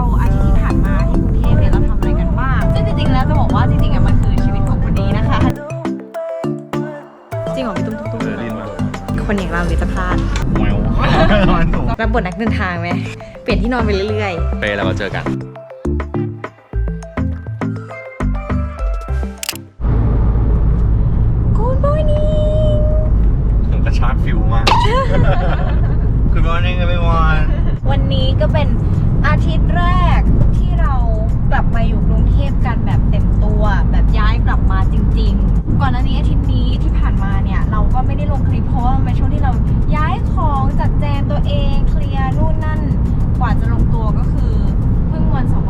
เราอาทิตย์ที่ผ่านมาที่กรุงเทพเนี่ยเราทำอะไรกันบ้างซึ่งจริงๆแล้วจะบอกว่าจริงๆอะมันคือชีวิตของคนนี้นะคะ จริงเหรอพี่ตุ้มตุ้มตุ้มเออได้ยินมาคนอย่างเราเนี่ยจะพลาดแมวมันสูงรับบทนักเดินทางไหมเปลี่ยนที่นอนไปเรื่อยไปแล้วก็เจอกัน ลับมาอยู่กรุงเทพกันแบบเต็มตัว แบบย้ายกลับมาจริง ๆ ก่อนหน้านี้อาทิตย์นี้ที่ผ่านมาเนี่ยเราก็ไม่ได้ลงคลิปเพราะว่ามันเป็นช่วงที่เราย้ายของจัดแจงตัวเองเคลียร์นู่นนั่น กว่าจะลงตัวก็คือเพิ่งวันสองวัน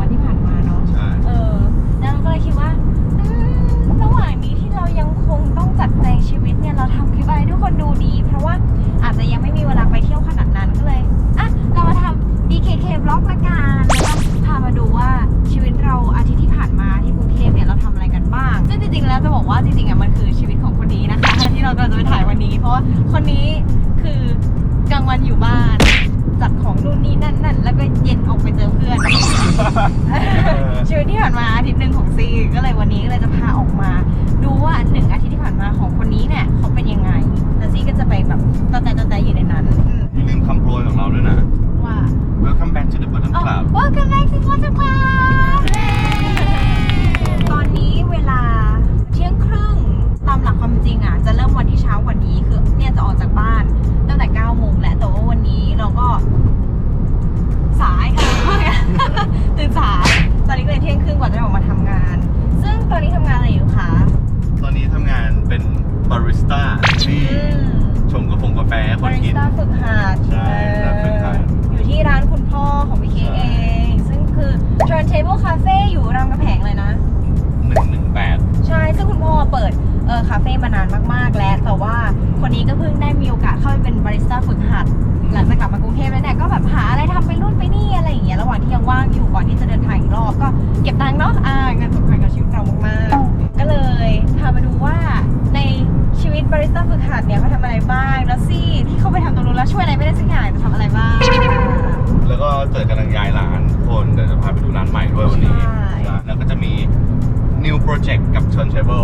project กั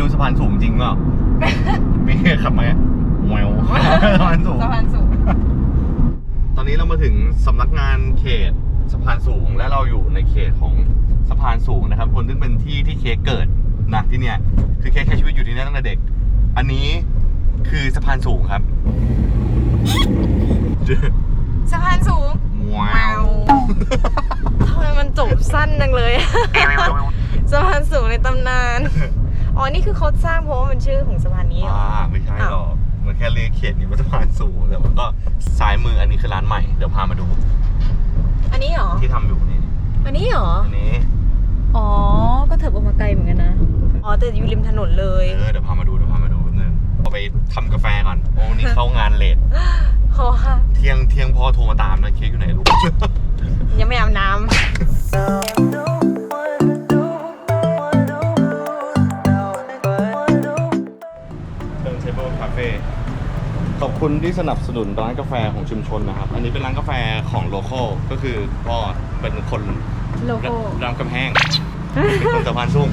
ดี๋ยวเดี๋ยวถ่ายให้ดูสะพานสูงจริงเปล่ามีขับมาแววสะพานสูง สะพานสูง ตอนนี้เรามาถึงสำนักงานเขตสะพานสูงและเราอยู่ในเขตของสะพานสูงนะครับ คนซึ่งเป็นที่ที่เค้กเกิดนะที่เนี่ย คือเค้กใช้ชีวิตอยู่ที่นี่ตั้งแต่เด็ก อันนี้คือสะพานสูงครับ สะพานสูงว้าวทำไมมันจบสั้นจังเลย สะพานสูงในตำนาน อ๋อ นี่คือเขาสร้างเพราะว่ามันชื่อของสะพานนี้เหรอ อ่าไม่ใช่หรอกมันแค่เรียกเขตนี้ว่าสะพานสูงแต่มันก็ซ้ายมืออันนี้คือร้านใหม่เดี๋ยวพามาดู อันนี้เหรอ ที่ทำอยู่นี่อันนี้เหรอ อันนี้อ๋อ ก็เถิบออกมาไกลเหมือนกันนะ อ๋อ แต่อยู่ริมถนนเลย เออเดี๋ยวพามาดูเดี๋ยวพามาดูนิดนึงเอาไปทำกาแฟก่อนโอ้นี่เข้างานเลทเพราะว่าเที่ยงเที่ยงพ่อโทรมาตามนะเค้กอยู่ไหนลูก ยังไม่อาบน้เขอบคุณที่สนับสนุนร้านกาแฟของชุมชนนะครับ อันนี้เป็นร้านกาแฟของโลคอลก็คือพ่อเป็นคนำโลโก้รามคำแห้งเป็นคนสะพานสูง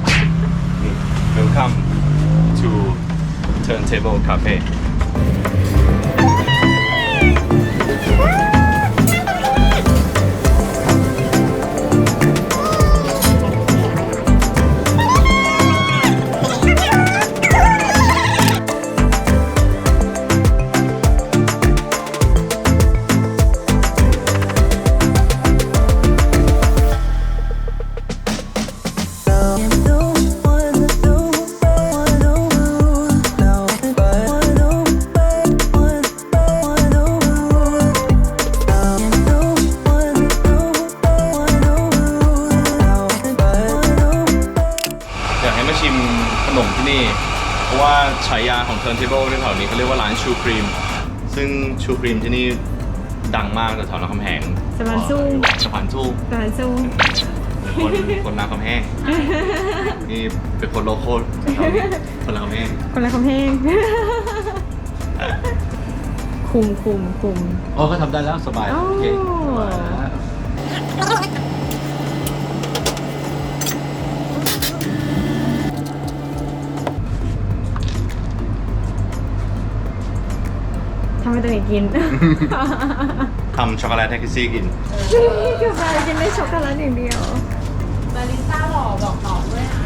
นี่ Welcome to Turntable Cafe ชูครีมที่นี่ดังมากแถวๆรามคำแหงสะพานสู้ สะพานสู้ตอนสู้คนคนรามคำแหงนี่เป็นคนโลโก้แถวนี้คนรามคำแหงคนละคำเพลงคุมคุมคุมโอ้ก็ทำได้แล้วสบายอ๋อโอเคสบายแล้วทำให้ตัวเองกินทำช็อกโกแลตให้คิสซี่กินกาแฟกินได้ช็อกโกแลตอย่างเดียวบาริสต้าหล่อบอกต่อด้วยนะ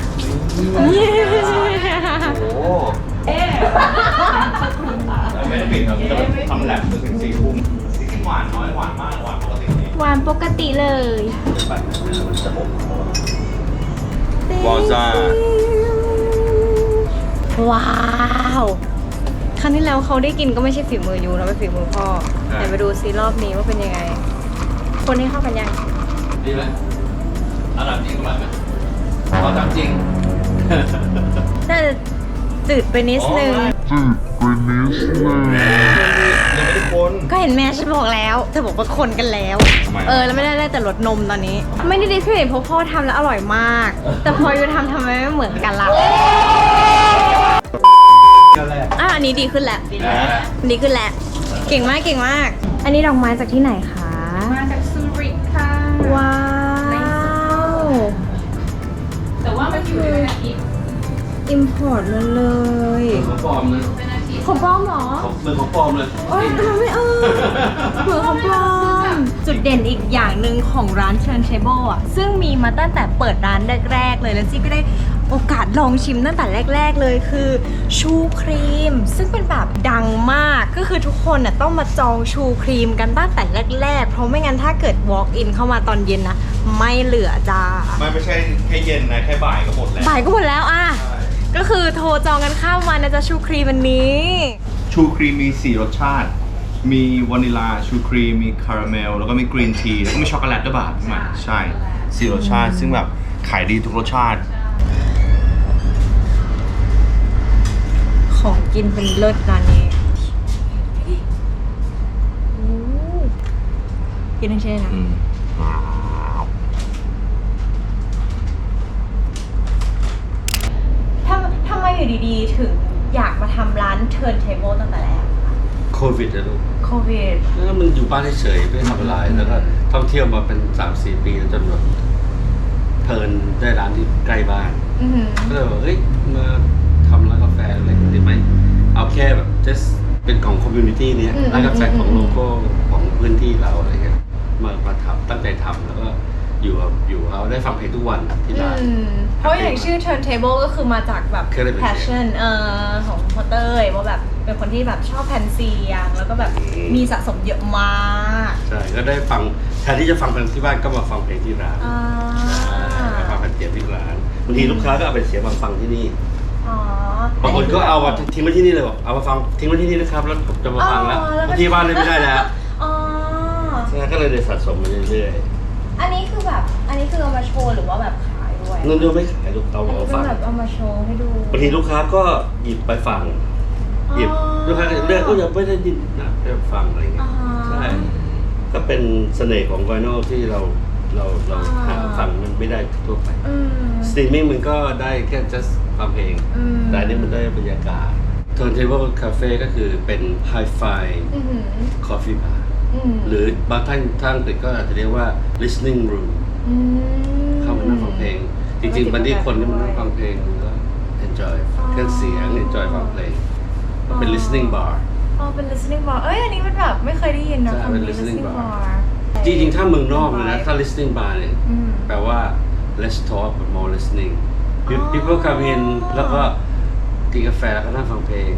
โอ้โหไม่ได้ปิดครับจะทำแลบจนถึงสี่ทุ่มที่กินหวานน้อยหวานมากหวานปกตินี่หวานปกติเลยวอลซ่าว้าว ครั้งที่แล้วเขาได้กินก็ไม่ใช่ฝีมือยูนะเป็นฝีมือพ่อแต่มาดูซิรอบนี้ว่าเป็นยังไง คนให้เข้ากันยังดีไหมอันดับจริงอร่อยไหมพอทำจริงน่าจะจืดไปนิดนึงยังไม่ได้คนก็เห็นแม่ฉันบอกแล้วเธอบอกว่าคนกันแล้วทำไมอะเออแล้วไม่ได้ได้แต่รสนมตอนนี้ ไม่ได้ดีขึ้นเพราะพ่อทำแล้วอร่อยมาก แต่พอยูทำทำไมไม่เหมือนกันล่ะก็แรก อะอันนี้ดีขึ้นแล้วนะดีขึ้นแล้วเก่งมากเก่งมาก อันนี้ดอกไม้จากที่ไหนคะ มาจากซูริคค่ะ ว้าว แต่ว่ามันอยู่เป็นอาทิตย์อิมพอร์ตมาเลยเหมือนของปลอมเลยเป็นอาทิตย์ของปลอมเหรอของเหมือนของปลอมเลยโอ๊ยทำไมไม่เออเหมือนของปลอม จุดเด่นอีกอย่างหนึ่งของร้าน Turntable อะ ซึ่งมีมาตั้งแต่เปิดร้านแรกๆเลยแล้วซี่ก็ได้ โอกาสลองชิมตั้งแต่แรก ๆเลยคือ ชูครีม ซึ่งเป็นแบบดังมากก็คือทุกคนน่ะต้องมาจองชูครีมกันตั้งแต่แรก ๆ เพราะไม่งั้นถ้าเกิด walk in เข้ามาตอนเย็นนะไม่เหลือจ้าไม่ไม่ใช่แค่เย็นนะแค่บ่ายก็หมดแล้วบ่ายก็หมดแล้วอะก็คือโทรจองกันข้ามวันนะจ๊ะชูครีมวันนี้ ชูครีมมี 4 รสชาติ มีวานิลาชูครีมมีคาราเมล แล้วก็มีกรีนที แล้วก็มีช็อกโกแลตด้วยป่ะพี่ใหม่ใช่สี่รสชาติ ซึ่งแบบขายดีทุกรสชาติ ของกินเป็นเลิศร้านนี้โอ้กินทั้งเช่นนะ อืมว้าวทำทำไมอยู่ดีๆ ถึงอยากมาทำร้าน Turntable ตั้งแต่แรกโควิดนะลูกโควิด แล้วมันอยู่บ้านเฉยๆไม่ทำอะไรแล้วก็ท่องเที่ยวมาเป็นสามสี่ปีแล้วจนแบบเพลินได้ร้านที่ใกล้บ้าน อือหือก็เลยบอกเฮ้ยมาทำร้านกา แฟอะไรกันดีไหมเอาแค่แบบ just เป็นของคอมมูนิตี้เนี้ยร้านกาแฟของโลโก้ของพื้นที่เราอะไรเงี้ยมามาทำตั้งใจทำแล้วก็อยู่กับอยู่เขาได้ฟังเพลงทุกวันที่ร้าน อืมเพราะอย่างชื่อ Turntable ก็คือมาจากแบบ เคยได้เป็น passion เอ่อของพอเตอร์ว่าแบบเป็นคนที่แบบชอบแผ่นเสียง แล้วก็แบบอืมมีสะสมเยอะมากใช่ก็ได้ฟังแทนที่จะฟังเพลงที่บ้านก็มาฟังเพลงที่ร้านอ่ามาฟังแผ่นเสียงที่ร้านบางทีลูกค้าก็เอาไปเสียงมาฟังที่นี่อ๋อ บางคนก็เอามาทิ้งไว้ที่นี่เลยบอกเอามาฟังทิ้งไว้ที่นี่นะครับแล้วผมจะมาฟังแล้วอ๋อแล้วก็บางทีบ้านเลยไม่ได้แล้วอ๋อ ใช่ก็เลยได้สะสมมาเรื่อยอันนี้คือแบบ อันนี้คือเอามาโชว์หรือว่าแบบขายด้วยๆนุ่นดูไม่ขายลูกเอาอันมานี้เป็ฟันงแบบเอามาโชว์ให้ดู บางทีลูกค้าก็หยิบไปฟัง หยิบอ๋อลูกค้าก็เลือกก็ยังไม่ได้ยินนะได้ฟังอะไรเงี้อ่ายใช่ก็เป็นเสน่ห์ของไวโนที่เราเราเราอ่า หาฟังมันไม่ได้ทั่วไปอืม สตรีมมิ่งมันก็ได้แค่ just ฟังเพลง อืมแต่อันนี้มันได้บรรยากาศ Turntable Cafe ก็คือเป็น Hi-Fi อือหือ Coffee Bar อืมหรือบางท่านท่านติดก็อาจจะเรียกว่า listening room อืมเข้ามานั่งฟังเพลง จริงๆบางทีคนที่มานั่งฟังเพลงก็ enjoy เครื่องเสียง enjoy ฟังเพลงก็เป็น listening bar อ๋อเป็น listening bar เอ้ย อันนี้มันแบบไม่เคยได้ยินนะใช่คำเป็นนี้ listening listening bar bar จริงๆ ถ้าเมืองนอกเลยนะ ถ้า listening bar เนี่ย อืม แปลว่า less talk but more listening อ๋อ people come in แล้วก็กินกาแฟแล้วก็นั่งฟังเพลง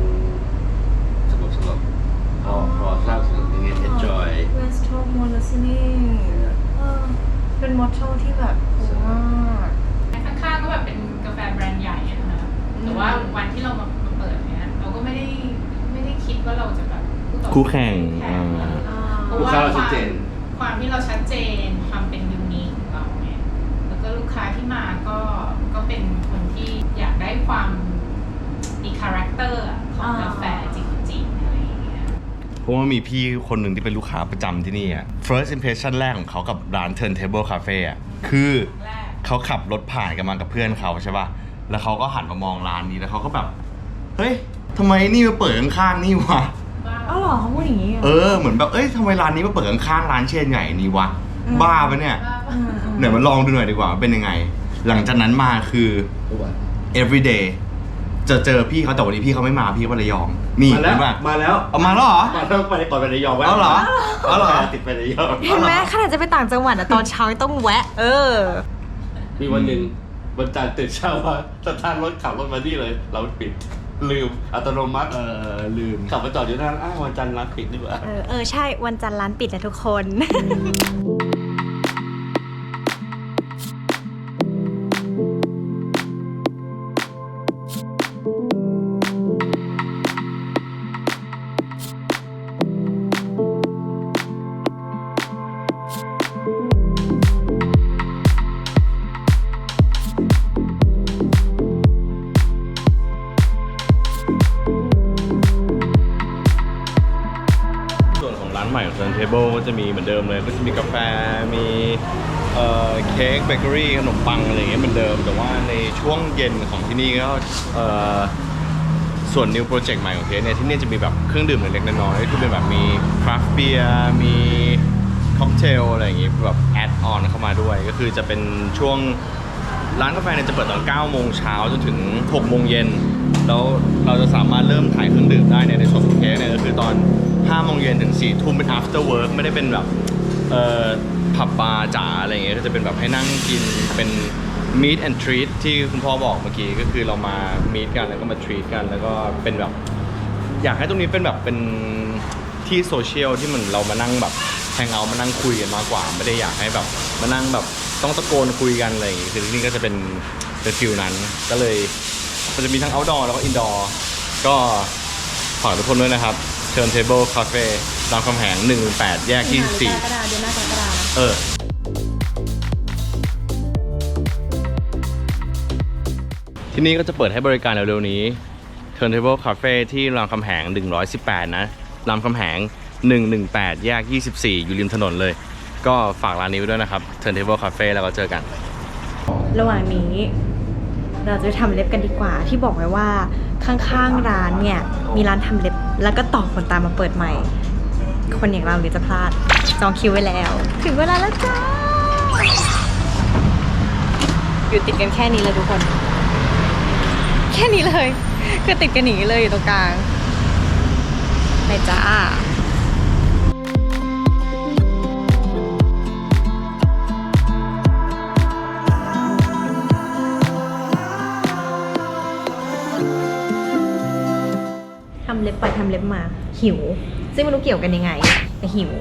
สงบสงบๆพอพอทราบถึงอย่างเงี้ย enjoy West Talk more listening เออเป็นมอตโต้ที่แบบโหมากข้างๆก็แบบเป็นกาแฟแบรนด์ใหญ่อะนะคะแต่ว่าวันที่เรามามาเปิดเนี่ยเราก็ไม่ได้ไม่ได้คิดว่าเราจะแบบต่อคู่แข่งแข่งอ่าอ่าเพราะลูกว่าค้าเราคชัวาดมเจนความที่เราชัดเจนความเป็นยูนิคของเราเนี่ยแล้วก็ลูกค้าที่มาก็ ก็เป็นคนที่อยากได้ความอีกคาแรคเตอร์ของกาแฟจริงๆอะไรอย่างเงี้ยเพราะว่ามีพี่คนหนึ่งที่เป็นลูกค้าประจำที่นี่อะ first impression แรกของเขากับร้าน turntable cafe อะคือแรกเขาขับรถผ่านกันมากับเพื่อนเขาใช่ป่ะ แล้วเขาก็หันมามองร้านนี้แล้วเขาก็แบบ เฮ้ยทำไมนี่มาเปิดข้างๆนี่วะเอ้าเหรอเขาพูดอย่างนี้เหรอเออเหมือนแบบเอ้ยทำไมร้านนี้มาเปิดข้างๆร้านเชนใหญ่นี้วะอืมบ้าปะเนี่ยอืมอืมเดี๋ยวมาลองดูหน่อยดีกว่าว่าเป็นยังไง หลังจากนั้นมาคือ everyday จะเจอพี่เขาแต่วันนี้พี่เขาไม่มาพี่เขาไประยอง นี่มาแล้วเห็นปะมาแล้วเอามาแล้วเหรอ มาแล้วไปก่อนไประยองแวะเอาเหรอเอาเหรอ ติดไประยอง เห็นไหมขนาดจะไปต่างจังหวัดอะตอนเช้ายังต้องแวะ เออ มีวันหนึ่งวันจันทร์ตื่นเช้าว่าสตาร์ทรถขับรถมานี่เลย เราปิด ลืมอัตโนมัติเออลืมขับมาจอดอยู่หน้าร้านอ้าววันจันทร์ร้านปิดดีกว่า เออ เออ ใช่ วันจันทร์ร้านปิดนะทุกคนส่วน ก็จะมีกาแฟมีเอ่อเค้กเบเกอรี่ขนมปังอะไรอย่างเงี้ยเหมือนเดิม แต่ว่าในช่วงเย็นของที่นี่ก็เอ่อส่วน new project ใหม่ของเค้กเนี่ยที่นี่จะมีแบบเครื่องดื่มเล็กๆน้อยๆที่เป็นแบบมีคราฟต์เบียร์มีค็อกเทลอะไรอย่างงี้แบบแอดออนเข้ามาด้วย ก็คือจะเป็นช่วงร้านกาแฟเนี่ยจะเปิดตอน 9 โมงเช้าจนถึง 6 โมงเย็น แล้วเราจะสามารถเริ่มขายเครื่องดื่มได้เนี่ยในส่วนของเค้กเนี่ยก็คือตอน 5 โมงเย็นถึง 4 ทุ่มเป็น after work ไม่ได้เป็นแบบ ผับบาร์จ๋าอะไรเงี้ยก็จะเป็นแบบให้นั่งกินเป็น meet and treat ที่คุณพ่อบอกเมื่อกี้ก็คือเรามา meet กันแล้วก็มา treat กันแล้วก็เป็นแบบ อยากให้ตรงนี้เป็นแบบเป็นที่โซเชียลที่มันเรามานั่งแบบแฮงเอาท์มานั่งคุยกันมากกว่า ไม่ได้อยากให้แบบมานั่งแบบต้องตะโกนคุยกันอะไรอย่างงี้คือที่นี่ก็จะเป็นเป็นฟิลนั้น ก็เลยมันจะมีทั้ง outdoor แล้วก็ indoor ก็ฝากทุกคนด้วยนะครับ Turntable Cafe รามคำแหง118 แยกกระดาษเดือนหน้ากรกฎาคม24เออ ที่นี่ก็จะเปิดให้บริการเร็วๆนี้ Turntable Cafe ที่รามคำแหง 118 นะรามคำแหง 118 แยก 24 อยู่ริมถนนเลย ก็ฝากร้านนี้ไว้ด้วยนะครับ Turntable Cafe แล้วก็เจอกัน ระหว่างนี้เราจะไปทำเล็บกันดีกว่า ที่บอกไว้ว่าข้างๆร้านเนี่ย มีร้านทำเล็บแล้วก็ต่อขนตามาเปิดใหม่ คนอย่างเราเดี๋ยวจะพลาด จองคิวไว้แล้ว ถึงเวลาแล้วจ้า อยู่ติดกันแค่นี้เลยทุกคน แค่นี้เลย คือติดกันอย่างนี้เลยอยู่ตรงกลางไปจ้าทำเล็บไปทำเล็บมาหิว ซึ่งไม่รู้เกี่ยวกันยังไงแต่หิว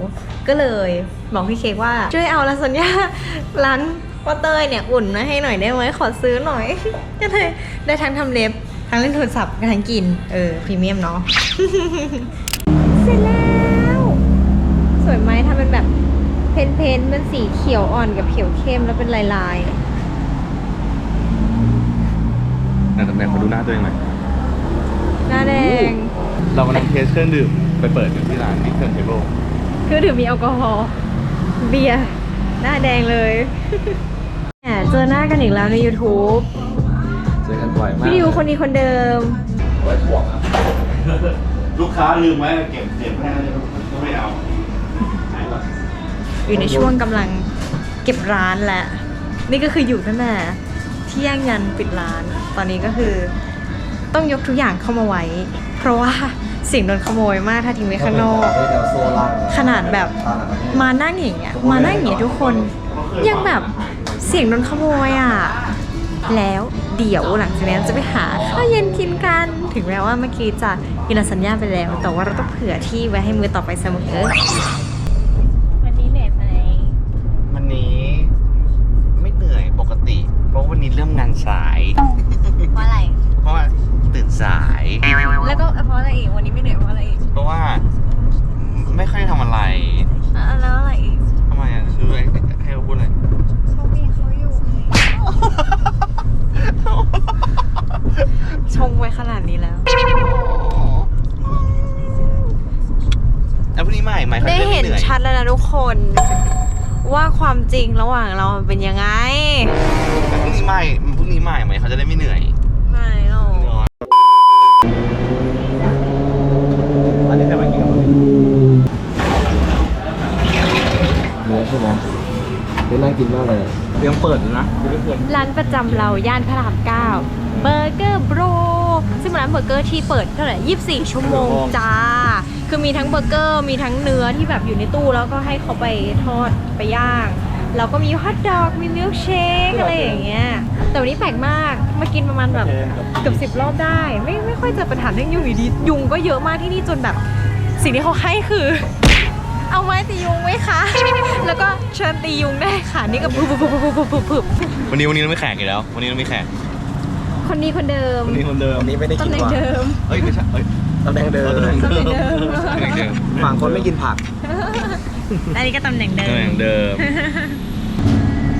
ก็เลยบอกพี่เค้กว่าช่วยเอาลาซานญ่าร้านป้าเต้ยเนี่ยอุ่นมาให้หน่อยได้ไหมขอซื้อหน่อย ก็เลยได้ทั้งทำเล็บทั้งเล่นโทรศัพท์ทั้งกิน เออพรีเมียมเนาะเสร็จแล้ว สวยไหมทำเป็นแบบเพนเพนๆเป็นสีเขียวอ่อนกับเขียวเข้มแล้วเป็นลายลายแต่ตำแหน่งขอดูหน้าตัวเองหน่อยๆหน้าแดง เรากำลังเทสเครื่องดื่มไปเปิดอยู่ที่ร้านที่ Turntable คือถือมีแอลกอฮอล์เบียร์หน้าแดงเลยแหมเจอหน้ากันอีกแล้วใน YouTube เจอกันบ่อยมากพี่ดิวคนนี้คนเดิมไว้ถ่วงอะลูกค้าลืมไว้เก็บเก็บให้ก็ไม่เอาหายหรอกอยู่ในช่วงกำลังเก็บร้านแหละ นี่ก็คืออยู่ตั้งแต่เที่ยงยันปิดร้าน ตอนนี้ก็คือต้องยกทุกอย่างเข้ามาไว้ เพราะว่าเสิ่งโดนขโมยมากถ้าทิ้งไว้ข้างนอก ขนาดแบบมานั่งอย่างเงี้ยมานั่งอย่างเงี้ยทุกคนยังแบบเสียงโดนขโมยอะแล้วเดี๋ยวหลังจากนี้จะไปหาข้าวเย็นกินกัน ถึงแม้ว่าเมื่อกี้จะกินสัญญาไปแล้ว แต่ว่าเราต้องเผื่อที่ไว้ให้มือต่อไปเสมอ วันนี้เหนื่อยไหม วันนี้ไม่เหนื่อยปกติ เพราะวันนี้เริ่มงานสาย เพราะอะไร เพราะว่าตื่นสาย แล้วก็เพราะอะไรอีก วันนี้ไม่เหนื่อยเพราะอะไรอีก เพราะว่าไม่ค่อยทำอะไร อะแล้วอะไรอีก ทำไมอะคือให้ให้เขาพูดเลย เขามีเขาอยู่ชงไว้ขนาดนี้แล้ว ไหมเขา ได้ จะได้ เห็ ไม่ น เหนื่อย ชัดแล้วนะทุกคน ว่าความจริงระหว่างเรามันเป็นยังไงแต่พรุ่งนี้ไม่พรุ่งนี้ไม่ไหมเขาจะได้ไม่เหนื่อย ไม่หรอกอันนี้ใครมากินกับเนื้อใช่ไหมเนื้อน่ากินมากเลยยังเปิดอยู่นะร้านประจำเราย่านพระรามเก้าเบอร์เกอร์โบรซึ่งเป็นร้านเบอร์เกอร์ที่เปิดเท่าไหร่24 ชั่วโมงจ้า คือมีทั้งเบอร์เกอร์ มีทั้งเนื้อที่แบบอยู่ในตู้แล้วก็ให้เขาไปทอดไปย่าง แล้วก็มีฮอทดอก มีมิลค์เชคอะไรอย่างเงี้ย แต่วันนี้แปลกมาก มากินประมาณแบบเกือบสิบรอบได้ ไม่ไม่ค่อยเจอปัญหาเรื่องยุงอยู่ดี ยุงก็เยอะมากที่นี่จนแบบสิ่งที่เขาให้คือ เอาไม้ตียุงไหมคะ แล้วก็เชิญตียุงได้ค่ะ นี่ก็ปุ๊บปุ๊บปุ๊บปุ๊บปุ๊บปุ๊บวันนี้วันนี้เราไม่แข่งอีกแล้ว วันนี้เราไม่แข่งคนนี้คนเดิมวันนี้คนเดิม วันนี้ไม่ได้กิตำนแหน่งก่อนเดิมเอ้ยไม่ใช่เอ้ย ตำแหน่งเดิมตำแหน่งตำแหน่งเดิม ตำแหน่งเดิมฝั่งคนไม่กินผัก อันนี้ก็ตำแหน่งเดิตำแหน่มงเดิม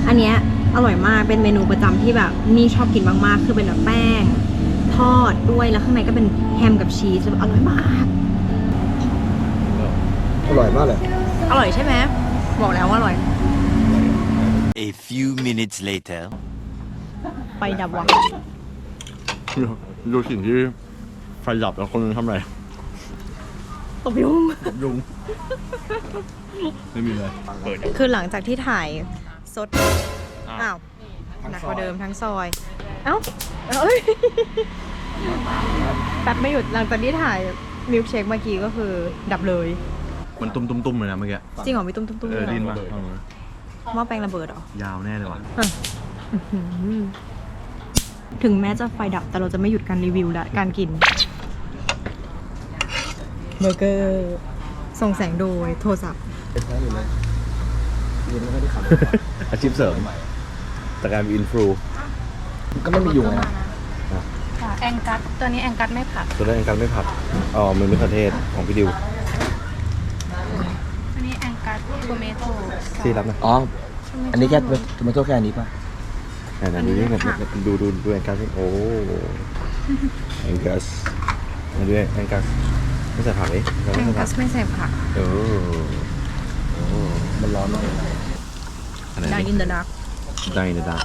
อันเนี้ยอร่อยมากเป็นเมนูประจำที่แบบนี่ชอบกินมากๆ คือเป็นแบบแป้ง ทอดด้วยแล้วข้างในก็เป็นแฮมกับชีสแบบอร่อยมาก อร่อยมากเลยอร่อยใช่ไหมบอกแล้วว่าอร่อย A few minutes later. ไปดับวังดูสิ่งที่ ไฟดับแล้วคนนึงทำอะไรตบยุง ยุง ไม่มีเลยเปิดคือหลังจากที่ถ่ายสด อ้าวหนักกว่าเดิมทั้งซอย เอ้าเอ้ยแป๊บไม่หยุดหลังจากที่ถ่ายมิลค์เชคเมื่อกี้ก็คือดับเลย มันตุ้มๆๆเลยนะเมื่อกี้ จริงเหรอมีตุ้มตุ้มตุ้มเออดินมาหม้อแปลงระเบิดเหรอ ยาวแน่เลยว่ะอืมถึงแม้จะไฟดับแต่เราจะไม่หยุดการรีวิวและการกิน เบอร์เกอร์ส่งแสงโดยโทรศัพท์ยินไม่ค่อยได้ขับอาชีพเสริมจากการเป็นอินฟลูก็ไม่มียุงเลยนะแองกัสตัวนี้แองกัสไม่ผัดตัวแรกการไม่ผัดอ๋อมือมะเขือเทศของพี่ดิวอันนี้แองกัสโทเมโต้ที่รับนะอ๋ออันนี้แค่ทำไมโทษแค่อันนี้ป่ะไหนๆดูนี่ดูดูดูแองกัสโอ้แองกัสมาดูแองกัส ไม่ใส่ผักเลยเราแอไม่งใส่กัผักสไม่ใส่ผักโอ้โอ้มันร้อนมากเลยอะไรดังอินเดอะดักดังอินเดอะดัก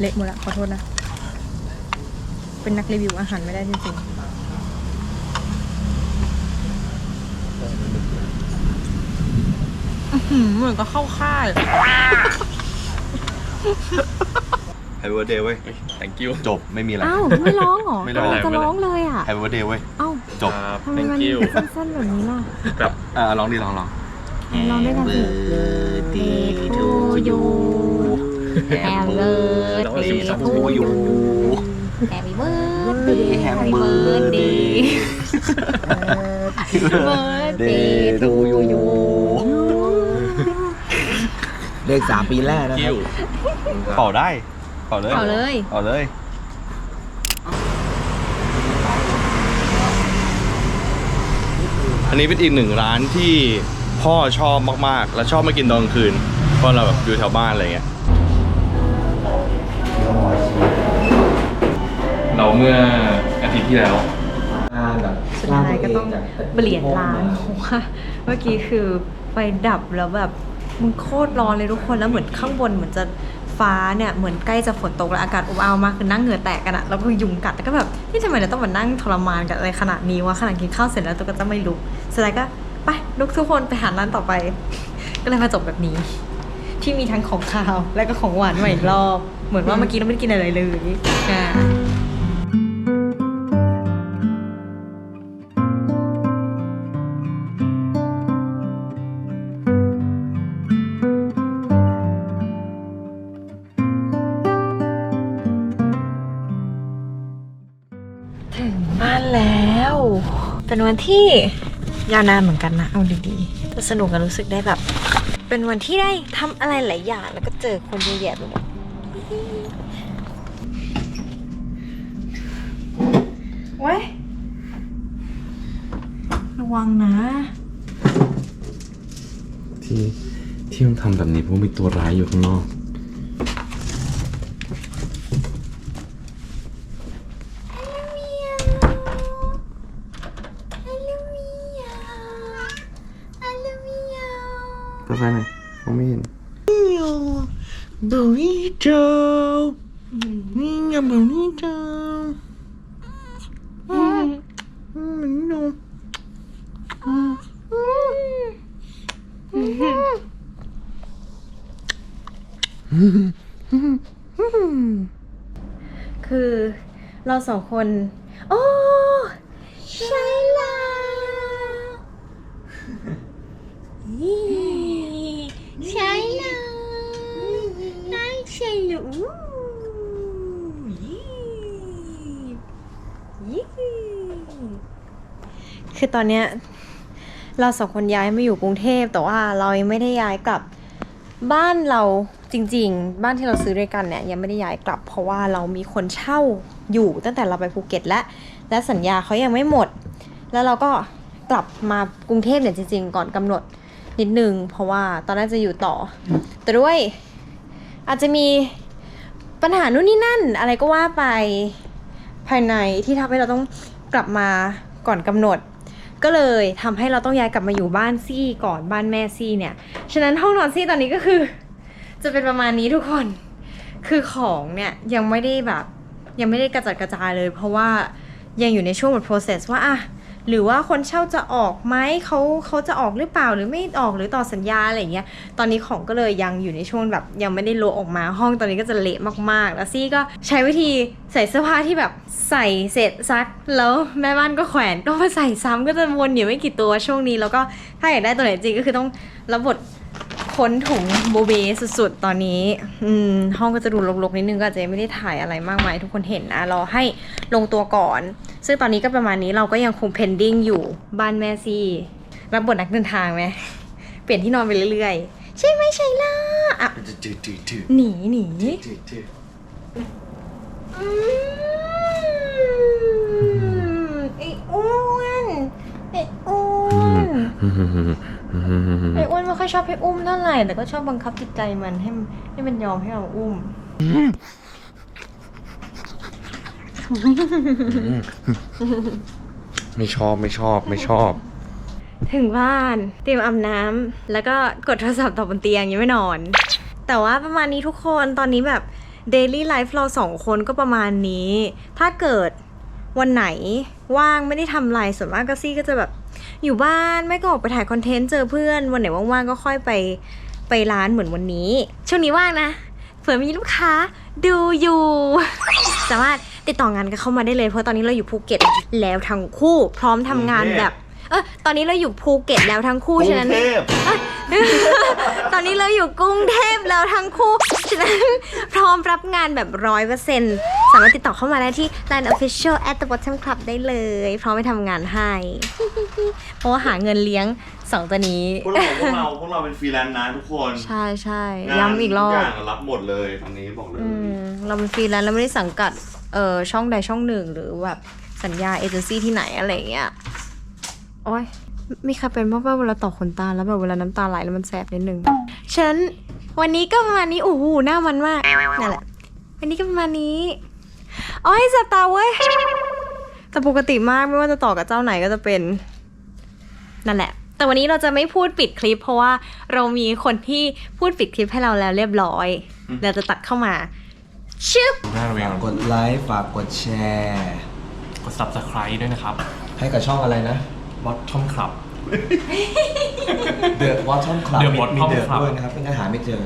เละหมดละขอโทษนะ เป็นนักรีวิวอาหารไม่ได้จริงๆอื้อหือเหมือนก็เข้าค่าย แฮปปี้เบิร์ดเดย์เว้ย thank you จบไม่มีอะไร อ้าวไม่ร้องเหรอไม่ร้อง จะร้องเลยอะแฮปปี้เบิร์ดเดย์เว้ย เอ้าจบทำไมมันสั้นๆแบบนี้ล่ะแบบอ่าร้องดีร้องร้องร้องด้วยกันสิ Birthday to you Happy birthday to you Happy birthday Happy birthday birthday to you เลขสามปีแรกนะครับเป่าได้ เป่าเลยเป่าเลย เป่าเลยอันนี้เป็นอีกหนึ่งร้านที่พ่อชอบมากๆ และชอบมากินตอนกลางคืน เพราะเราแบบอยู่แถวบ้านอะไรเงี้ย เราเมื่ออาทิตย์ที่แล้วงานแบบสุดท้ายก็ต้องเปลี่ยนร้านเพราะว่าเมื่อกี้คือไฟดับแล้วแบบมันโคตรร้อนเลยทุกคนแล้วเหมือนข้างบนเหมือนจะ ฟ้าเนี่ยเหมือนใกล้จะฝนตกแล้วอากาศอบอ้าวมากคือนั่งเหงื่อแตกกันอะแล้วก็ยุงกัดแล้วก็แบบนี่ทำไมเราต้องมานั่งทรมานกับอะไรขนาดนี้วะขนาดกินข้าวเสร็จแล้วตัวก็จะไม่ลุกสุดท้ายก็ไปลุกทุกคนไปหาร้านต่อไป ก็เลยมาจบแบบนี้ ที่มีทั้งของคาวและก็ของหวานมาอีกรอบ เหมือนว่าเมื่อกี้เราไม่ได้กินอะไรเลยอ่า เป็นวันที่ยาวนานเหมือนกันนะ เอาดีๆแต่สนุกกันรู้สึกได้แบบ เป็นวันที่ได้ทำอะไรหลายอย่าง แล้วก็เจอคนเยอะแยะไปหมดไว้ยระวังนะ ที่ที่ต้องทำแบบนี้เพราะมีตัวร้ายอยู่ข้างนอก เกาแฟหน่อยมองไม่เห็นบูริโตนี่ไงบูริโตอืมอืมบูริโตอืมอืม คือเรา สองคน โอ้ใช่แล้วใช่แล้วได้ใช่แล้วยี่คือตอนเนี้ยเราสองคนย้ายมาอยู่กรุงเทพแต่ว่าเรายังไม่ได้ย้ายกลับบ้านเราจริง ๆ บ้านที่เราซื้อด้วยกันเนี่ยยังไม่ได้ย้ายกลับ เพราะว่าเรามีคนเช่า อยู่ตั้งแต่เราไปภูเก็ตและและสัญญาเขายังไม่หมด แล้วเราก็กลับมากรุงเทพเนี่ยจริง ๆ ก่อนกำหนดนิดนึง เพราะว่าตอนนั้นจะอยู่ต่อ แต่ด้วยอาจจะมีปัญหานู่นนี่นั่น อะไรก็ว่าไปภายในที่ทำให้เราต้องกลับมาก่อนกำหนด ก็เลยทำให้เราต้องย้ายกลับมาอยู่บ้านซี่ก่อนบ้านแม่ซี่เนี่ย ฉะนั้นห้องนอนซี่ตอนนี้ก็คือ จะเป็นประมาณนี้ทุกคน คือของเนี่ยยังไม่ได้แบบ ยังไม่ได้กระจัดกระจายเลย เพราะว่ายังอยู่ในช่วงแบบ process ว่าอะหรือว่าคนเช่าจะออกไหมเขาเขาจะออกหรือเปล่าหรือไม่ออกหรือต่อสัญญาอะไรเงี้ยตอนนี้ของก็เลยยังอยู่ในช่วงแบบยังไม่ได้โลออกมาห้องตอนนี้ก็จะเละมากๆ แล้วซี่ก็ใช้วิธีใส่เสื้อผ้าที่แบบใส่เสร็จซัก แล้วแม่บ้านก็แขวนก็มาใส่ซ้ำก็จะวนอยู่ไม่กี่ตัวช่วงนี้ แล้วก็ถ้าอยากได้ตัวไหนจริงก็คือต้องรับบท ค้นถุงโบเบสุดๆ ตอนนี้ อืม ห้องก็จะดูรกๆ นิดนึงก็อาจจะไม่ได้ถ่ายอะไรมากมาย ทุกคนเห็นนะรอให้ลงตัวก่อน ซึ่งตอนนี้ก็ประมาณนี้เราก็ยังคงเพนดิ้งอยู่บ้านแม่ซี่รับบทนักเดินทางไหมเปลี่ยนที่นอนไปเรื่อยๆ ใช่ไหมใช่ล่ะอะหนีหนีอืมไอ้อ้วนไอ้อ้วน ไอ้อ้วนไม่ค่อยชอบให้อุ้มเท่าไหร่แต่ก็ชอบบังคับจิตใจมันให้มันให้มันยอมให้เราอุ้มไม่ชอบไม่ชอบไม่ชอบ ถึงบ้านเตรียมอาบน้ำแล้วก็กดโทรศัพท์ต่อบนเตียงยังไม่นอน แต่ว่าประมาณนี้ทุกคนตอนนี้แบบ daily life เราสองคนก็ประมาณนี้ ถ้าเกิดวันไหนว่างไม่ได้ทำอะไรส่วนมากก็ซี่ก็จะแบบ อยู่บ้านไม่ก็ออกไปถ่ายคอนเทนต์เจอเพื่อน วันไหนว่างๆก็ค่อยไปไปร้านเหมือนวันนี้ ช่วงนี้ว่างนะ เผื่อมีลูกค้าดูอยู่ สามารถติดต่องานกันเข้ามาได้เลยเพราะตอนนี้เราอยู่ภูเก็ตแล้วทั้งคู่พร้อมทำงานแบบ เออตอนนี้เราอยู่ภูเก็ตแล้วทั้งคู่ฉะนั้นตอนนี้เราอยู่กรุงเทพแล้วทั้งคู่ ฉะนั้นพร้อมรับงานแบบร้อยเปอร์เซ็นต์ สามารถติดต่อเข้ามาได้ที่ Line Official at the bottom club ได้เลย พร้อมไปทำงานให้ เพราะว่าหาเงินเลี้ยงสองตัวนี้ พวกเราพวกเราพวกเราเป็นฟรีแลนซ์นะทุกคนใช่ใช่งานย้ำอีกรอทุบย่างรับหมดเลยตอนนี้บอกเลยอืมเราเป็นฟรีแลนซ์เราไม่ได้สังกัดเอ่อช่องใดช่องหนึ่ง หรือแบบสัญญาเอเจนซี่ที่ไหนอะไรอย่างเงี้ยโอ้ยมีใครเป็นบ้างว่าเวลาต่อขนตาแล้วแบบเวลาน้ำตาไหลแล้วมันแสบนิดนึงฉะนั้นวันนี้ก็ประมาณนี้โอ้โหหน้ามันมากนั่นแหละ วันนี้ก็ประมาณนี้ โอ้ยแสบตาเว้ย แต่ปกติมากไม่ว่าจะต่อกับเจ้าไหนก็จะเป็น นั่นแหละ แต่วันนี้เราจะไม่พูดปิดคลิป เพราะว่าเรามีคนที่พูดปิดคลิปให้เราแล้วเรียบร้อย เราจะตัดเข้ามา ชึบหน้าเราเองฝากกดไลค์ฝากกดแชร์ กด subscribe ด้วยนะครับ ให้กับช่องอะไรนะ Bottom Club The Bottom Club The มี Bottom มีเดอะ Club ด้วยนะครับไม่งั้นหาไม่เจอ